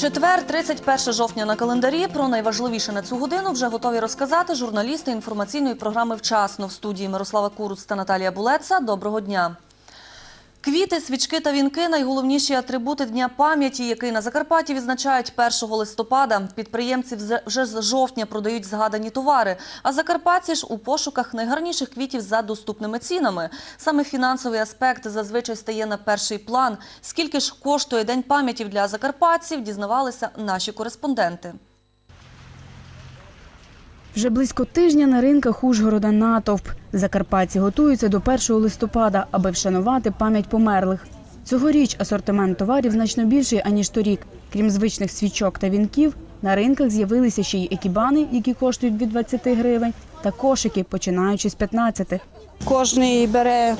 Четвер, 31 жовтня на календарі. Про найважливіше на цю годину вже готові розказати журналісти інформаційної програми «Вчасно» в студії Мирослава Куруц та Наталія Булеца. Доброго дня. Квіти, свічки та вінки – найголовніші атрибути Дня пам'яті, який на Закарпатті відзначають 1 листопада. Підприємці вже з жовтня продають згадані товари, а закарпатці ж у пошуках найгарніших квітів за доступними цінами. Саме фінансовий аспект зазвичай стає на перший план. Скільки ж коштує День пам'яті для закарпатців, дізнавалися наші кореспонденти. Вже близько тижня на ринках Ужгорода натовп. Закарпатці готуються до 1 листопада, аби вшанувати пам'ять померлих. Цьогоріч асортимент товарів значно більший, аніж торік. Крім звичних свічок та вінків, на ринках з'явилися ще й екібани, які коштують від 20 гривень, та кошики, починаючи з 15. Кожний бере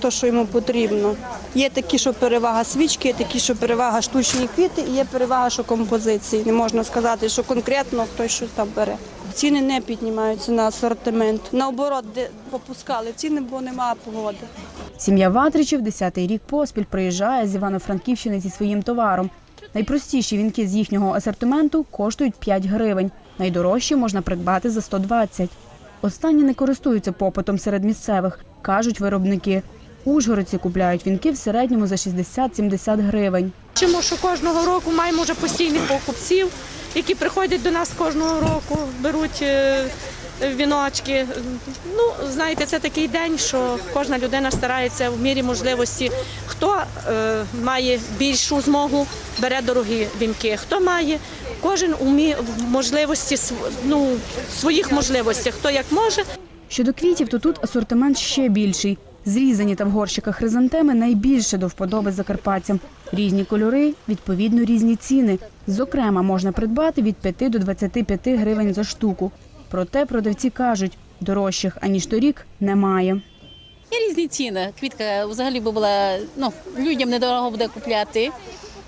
те, що йому потрібно. Є такі, що перевага свічки, є такі, що перевага штучні квіти, і є перевага, що композиції. Не можна сказати, що конкретно хтось щось там бере. Ціни не піднімаються на асортимент. Наоборот, де попускали ціни, бо немає погоди. Сім'я Ватричів 10-й рік поспіль приїжджає з Івано-Франківщини зі своїм товаром. Найпростіші вінки з їхнього асортименту коштують 5 гривень. Найдорожчі можна придбати за 120. Останні не користуються попитом серед місцевих, кажуть виробники. Ужгородці купляють вінки в середньому за 60-70 гривень. Чому що кожного року маємо вже постійних покупців, які приходять до нас кожного року, беруть е, віночки. Ну, знаєте, це такий день, що кожна людина старається в мірі можливості. Хто е, має більшу змогу, бере дорогі вінки. Хто має, кожен у можливості ну, своїх можливостях, хто як може, Щодо квітів, то тут асортимент ще більший. Зрізані та в горщиках хризантеми найбільше до вподоби закарпатцям. Різні кольори, відповідно різні ціни. Зокрема, можна придбати від 5 до 25 гривень за штуку. Проте продавці кажуть, дорожчих аніж торік немає. Є різні ціни. Квітка взагалі би була ну, людям недорого буде купляти,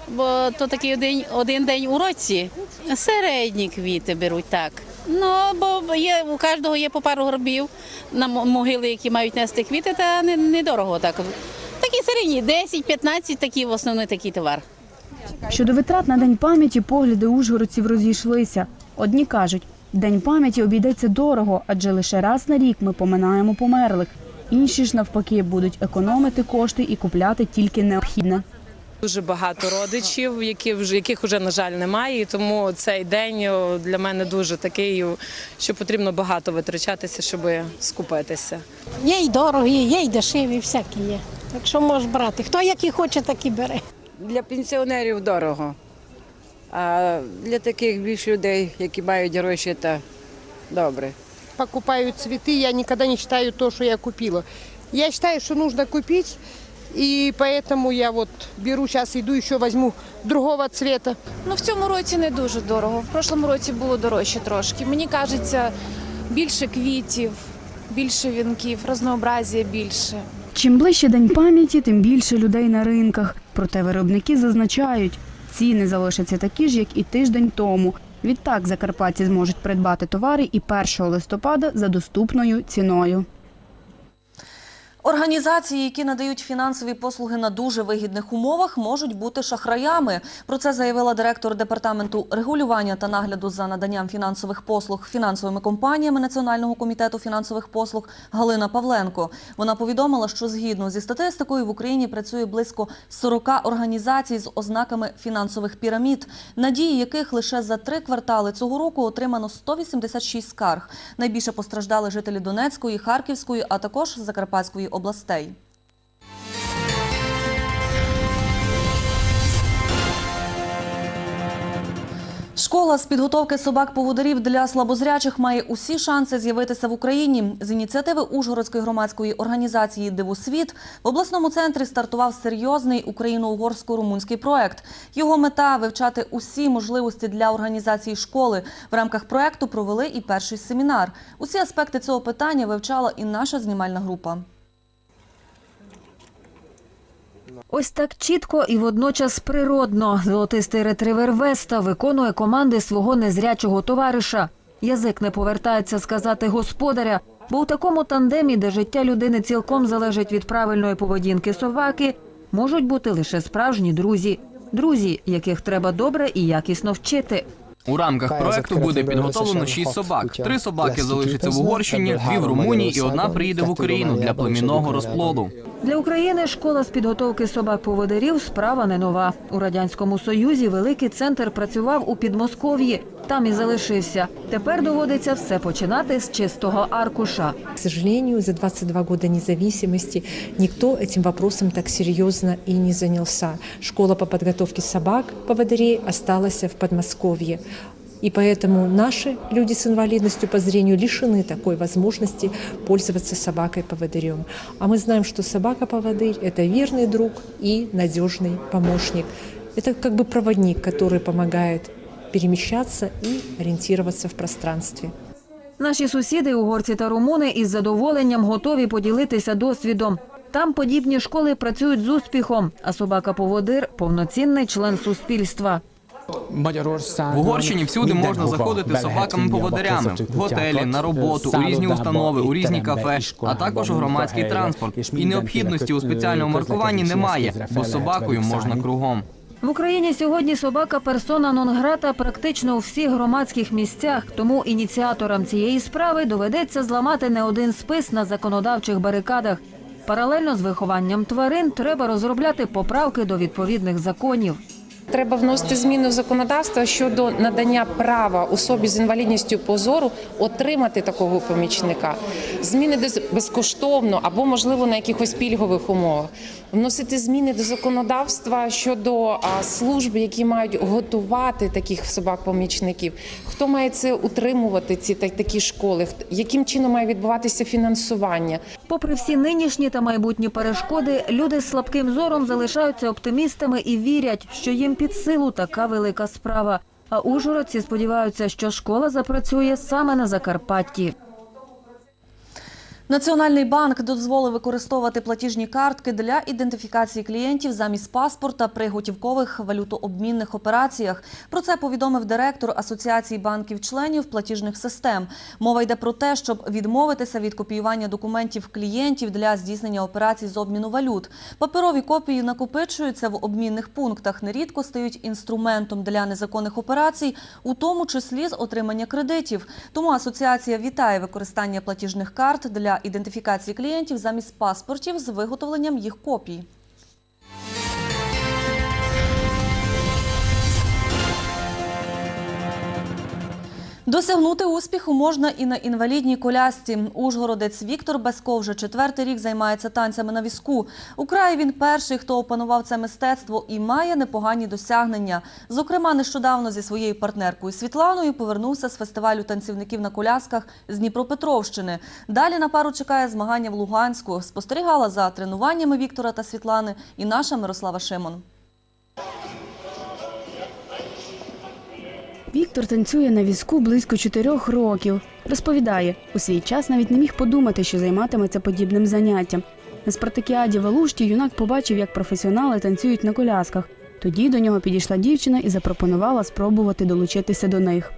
бо то такий один, один день у році. Середні квіти беруть так. Ну, бо є, у кожного є по пару гробів на могили, які мають нести квіти, та не- недорого так. Такі середні, 10-15 такі в основний такий товар. Щодо витрат на день пам'яті, погляди ужгородців розійшлися. Одні кажуть, день пам'яті обійдеться дорого, адже лише раз на рік ми поминаємо померлих. Інші ж навпаки будуть економити кошти і купляти тільки необхідне. Дуже багато родичів, які вже яких вже на жаль немає. І тому цей день для мене дуже такий, що потрібно багато витрачатися, щоб скупитися. Є й дорогі, є й дешеві, всякі є. Так що можеш брати. Хто який хоче, так і бере. Для пенсіонерів дорого. А для таких більш людей, які мають гроші, то добре. покупаю цветы, я никогда не считаю то, что я купила. Я считаю, что нужно купить, и поэтому я вот беру, сейчас иду, еще возьму другого цвета. Ну в цьому році не дуже дорого. В прошлому році було дорожче трошки. Мені кажеться, більше квітів, більше вінків, разнообразія більше. Чим ближче день пам'яті, тим більше людей на ринках. Проте виробники зазначають, ціни залишаться такі ж, як і тиждень тому. Відтак закарпатці зможуть придбати товари і 1 листопада за доступною ціною. Організації, які надають фінансові послуги на дуже вигідних умовах, можуть бути шахраями. Про це заявила директор департаменту регулювання та нагляду за наданням фінансових послуг фінансовими компаніями Національного комітету фінансових послуг Галина Павленко. Вона повідомила, що згідно зі статистикою в Україні працює близько 40 організацій з ознаками фінансових пірамід, надії яких лише за три квартали цього року отримано 186 скарг. Найбільше постраждали жителі Донецької, Харківської, а також Закарпатської областей. Школа з підготовки собак-поводирів для слабозрячих має усі шанси з'явитися в Україні. З ініціативи Ужгородської громадської організації Дивосвіт в обласному центрі стартував серйозний україно-угорсько-румунський проект. Його мета вивчати усі можливості для організації школи. В рамках проекту провели і перший семінар. Усі аспекти цього питання вивчала і наша знімальна група. Ось так чітко і водночас природно золотистий ретривер Веста виконує команди свого незрячого товариша. Язик не повертається сказати господаря, бо у такому тандемі, де життя людини цілком залежить від правильної поведінки собаки, можуть бути лише справжні друзі. друзі, яких треба добре і якісно вчити. У рамках проекту буде підготовлено шість собак. Три собаки залишаться в Угорщині, дві в Румунії і одна приїде в Україну для племінного розплоду. Для України школа з підготовки собак-поводирів справа не нова. У радянському союзі великий центр працював у Підмосков'ї. Там і залишився. Тепер доводиться все починати з чистого аркуша. К сожалению, за 22 года независимости никто этим вопросом так серьезно и не занялся. Школа по подготовке собак-поводырей осталась в Подмосковье. И поэтому наши люди с инвалидностью по зрению лишены такой возможности пользоваться собакой-поводырем. А мы знаем, что собака-поводырь – это верный друг и надежный помощник. Это как бы проводник, который помогает перемещаться и ориентироваться в пространстве. Наші сусіди, угорці та румуни, із задоволенням готові поділитися досвідом. Там подібні школи працюють з успіхом, а собака-поводир повноцінний член суспільства. В Угорщині всюди можна заходити собаками-поводирями в готелі, на роботу, у різні установи, у різні кафе, а також у громадський транспорт. І необхідності у спеціальному маркуванні немає, бо з собакою можна кругом. В Україні сьогодні собака персона нон-грата практично у всіх громадських місцях. Тому ініціаторам цієї справи доведеться зламати не один спис на законодавчих барикадах. Паралельно з вихованням тварин треба розробляти поправки до відповідних законів. Треба вносити зміни в законодавство щодо надання права особі з інвалідністю по зору отримати такого помічника. Зміни безкоштовно або, можливо, на якихось пільгових умовах. Вносити зміни до законодавства щодо служб, які мають готувати таких собак-помічників. Хто має це утримувати, ці та- такі школи? Яким чином має відбуватися фінансування? Попри всі нинішні та майбутні перешкоди, люди з слабким зором залишаються оптимістами і вірять, що їм під силу така велика справа. А ужгородці сподіваються, що школа запрацює саме на Закарпатті. Національний банк дозволив використовувати платіжні картки для ідентифікації клієнтів замість паспорта при готівкових валютообмінних операціях. Про це повідомив директор Асоціації банків-членів платіжних систем. Мова йде про те, щоб відмовитися від копіювання документів клієнтів для здійснення операцій з обміну валют. Паперові копії накопичуються в обмінних пунктах, нерідко стають інструментом для незаконних операцій, у тому числі з отримання кредитів. Тому асоціація вітає використання платіжних карт для ідентифікації клієнтів замість паспортів з виготовленням їх копій. Досягнути успіху можна і на інвалідній колясці. Ужгородець Віктор Безко вже четвертий рік займається танцями на візку. У краї він перший, хто опанував це мистецтво і має непогані досягнення. Зокрема, нещодавно зі своєю партнеркою Світланою повернувся з фестивалю танцівників на колясках з Дніпропетровщини. Далі на пару чекає змагання в Луганську. Спостерігала за тренуваннями Віктора та Світлани і наша Мирослава Шимон. Віктор танцює на візку близько чотирьох років. Розповідає, у свій час навіть не міг подумати, що займатиметься подібним заняттям. На спартакіаді в Алушті юнак побачив, як професіонали танцюють на колясках. Тоді до нього підійшла дівчина і запропонувала спробувати долучитися до них.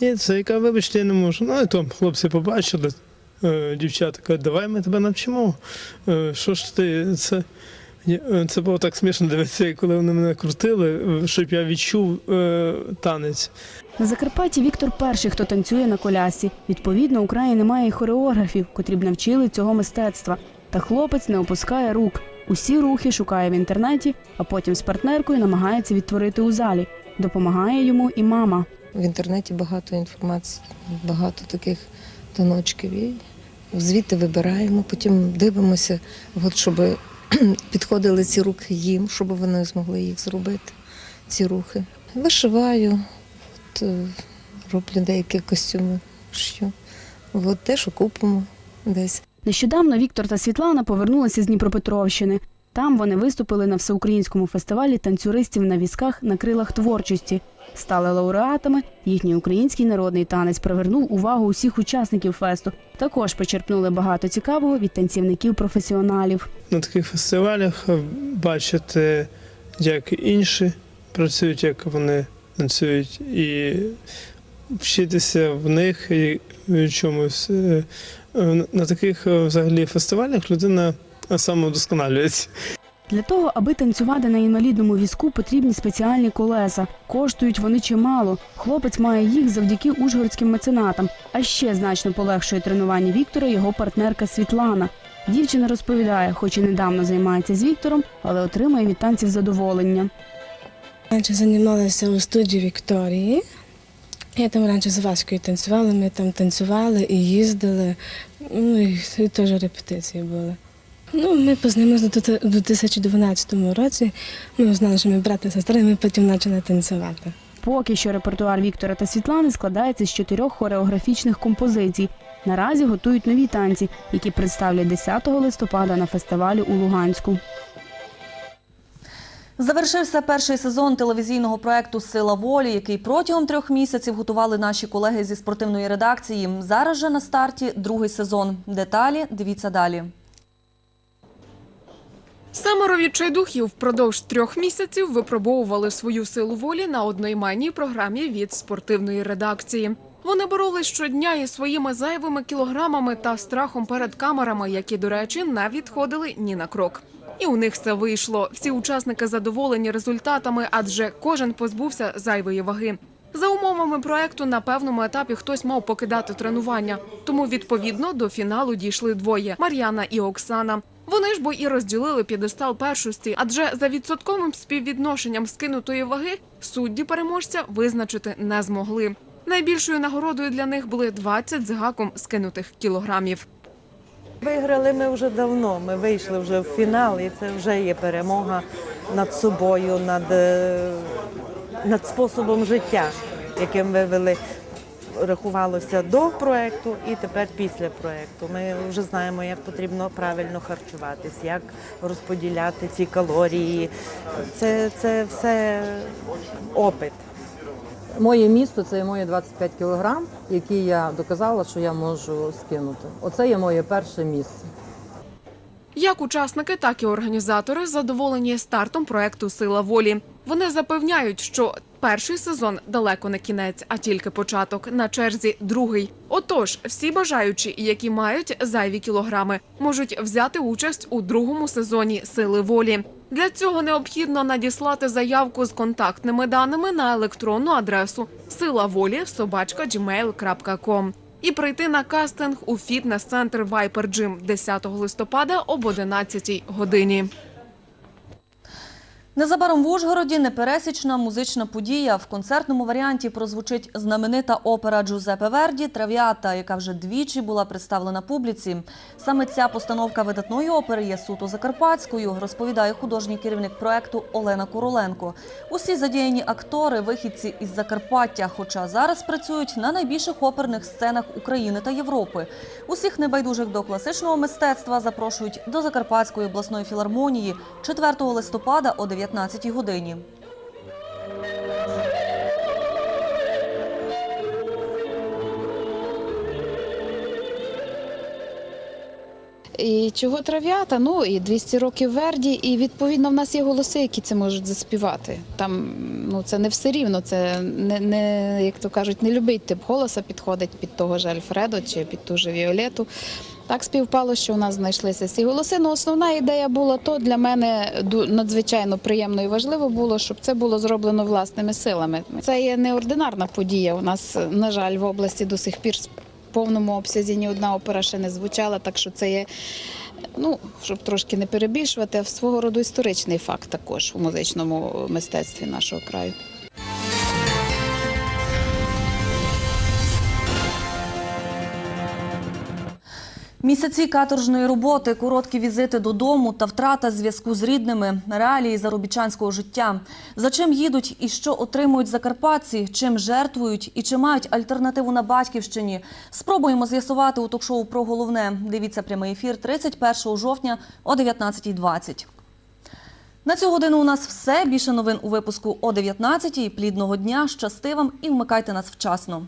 І це яка, вибачте, я не можу. Ну, і там хлопці побачили, е, дівчата кажуть, давай ми тебе навчимо. Е, Що ж ти, це. Е, Це було так смішно дивитися, коли вони мене крутили, е, щоб я відчув е, танець. На Закарпатті Віктор перший, хто танцює на колясці. Відповідно, у краї немає й хореографів, котрі б навчили цього мистецтва. Та хлопець не опускає рук. Усі рухи шукає в інтернеті, а потім з партнеркою намагається відтворити у залі. Допомагає йому і мама. В інтернеті багато інформації, багато таких тоночків. І звідти вибираємо, потім дивимося, от, щоб підходили ці руки їм, щоб вони змогли їх зробити, ці рухи. Вишиваю, от, е, роблю деякі костюми, що от те, що купимо десь. Нещодавно Віктор та Світлана повернулися з Дніпропетровщини. Там вони виступили на всеукраїнському фестивалі танцюристів на візках на крилах творчості. Стали лауреатами. Їхній український народний танець привернув увагу усіх учасників фесту. Також почерпнули багато цікавого від танцівників-професіоналів. На таких фестивалях е, бачити, як інші працюють, як вони танцюють, і вчитися в них і чомусь. Е, е, На таких взагалі фестивалях людина самовдосконалюється. Для того, аби танцювати на інвалідному візку, потрібні спеціальні колеса. Коштують вони чимало. Хлопець має їх завдяки ужгородським меценатам. А ще значно полегшує тренування Віктора його партнерка Світлана. Дівчина розповідає, хоч і недавно займається з Віктором, але отримує від танців задоволення. Раніше займалася у студії Вікторії. Я там раніше з Ваською танцювала, ми там танцювали і їздили, ну і, теж репетиції були. Ну, ми познайомилися у 2012 році. Ми знали, що ми брат і сестра, і ми потім почали танцювати. Поки що репертуар Віктора та Світлани складається з чотирьох хореографічних композицій. Наразі готують нові танці, які представлять 10 листопада на фестивалі у Луганську. Завершився перший сезон телевізійного проекту Сила волі, який протягом трьох місяців готували наші колеги зі спортивної редакції. Зараз же на старті другий сезон. Деталі дивіться далі. Семеро відчайдухів впродовж трьох місяців випробовували свою силу волі на одноіменній програмі від спортивної редакції. Вони боролись щодня із своїми зайвими кілограмами та страхом перед камерами, які, до речі, не відходили ні на крок. І у них все вийшло. Всі учасники задоволені результатами, адже кожен позбувся зайвої ваги. За умовами проекту на певному етапі хтось мав покидати тренування, тому відповідно до фіналу дійшли двоє Мар'яна і Оксана. Вони ж бо і розділили п'єдестал першості, адже за відсотковим співвідношенням скинутої ваги судді переможця визначити не змогли. Найбільшою нагородою для них були 20 з гаком скинутих кілограмів. Виграли ми вже давно. Ми вийшли вже в фінал, і це вже є перемога над собою, над, е, над способом життя, яким ви вели. Рахувалося до проекту і тепер після проекту. Ми вже знаємо, як потрібно правильно харчуватись, як розподіляти ці калорії. Це, це все опит. Моє місто це мої 25 кілограм, які я доказала, що я можу скинути. Оце є моє перше місце. Як учасники, так і організатори задоволені стартом проекту Сила волі. Вони запевняють, що перший сезон далеко не кінець, а тільки початок. На черзі другий. Отож, всі бажаючі, які мають зайві кілограми, можуть взяти участь у другому сезоні Сили волі. Для цього необхідно надіслати заявку з контактними даними на електронну адресу сила волі і прийти на кастинг у фітнес-центр Viper Gym 10 листопада об 11 годині. Незабаром в Ужгороді непересічна музична подія. В концертному варіанті прозвучить знаменита опера Джузепе Верді Трав'ята, яка вже двічі була представлена публіці. Саме ця постановка видатної опери є суто закарпатською, розповідає художній керівник проекту Олена Короленко. Усі задіяні актори вихідці із Закарпаття, хоча зараз працюють на найбільших оперних сценах України та Європи. Усіх небайдужих до класичного мистецтва запрошують до Закарпатської обласної філармонії 4 листопада о 19 годині. І чого трав'ята? Ну і 200 років Верді, і відповідно в нас є голоси, які це можуть заспівати. Там ну це не все рівно, це не, не як то кажуть, не любий тип голоса підходить під того ж Альфредо чи під ту ж Віолету. Так співпало, що у нас знайшлися ці голоси. Ну, основна ідея була то для мене надзвичайно приємно і важливо було, щоб це було зроблено власними силами. Це є неординарна подія. У нас, на жаль, в області до сих пір в повному обсязі ні одна опера ще не звучала, так що це є. Ну, щоб трошки не перебільшувати, а свого роду історичний факт також у музичному мистецтві нашого краю. Місяці каторжної роботи, короткі візити додому та втрата зв'язку з рідними, реалії заробітчанського життя. За чим їдуть і що отримують закарпатці, чим жертвують і чи мають альтернативу на батьківщині. Спробуємо з'ясувати у ток-шоу про головне. Дивіться прямий ефір 31 жовтня о 19.20. На цю годину у нас все. Більше новин у випуску о 19.00. Плідного дня, щасти вам і вмикайте нас вчасно.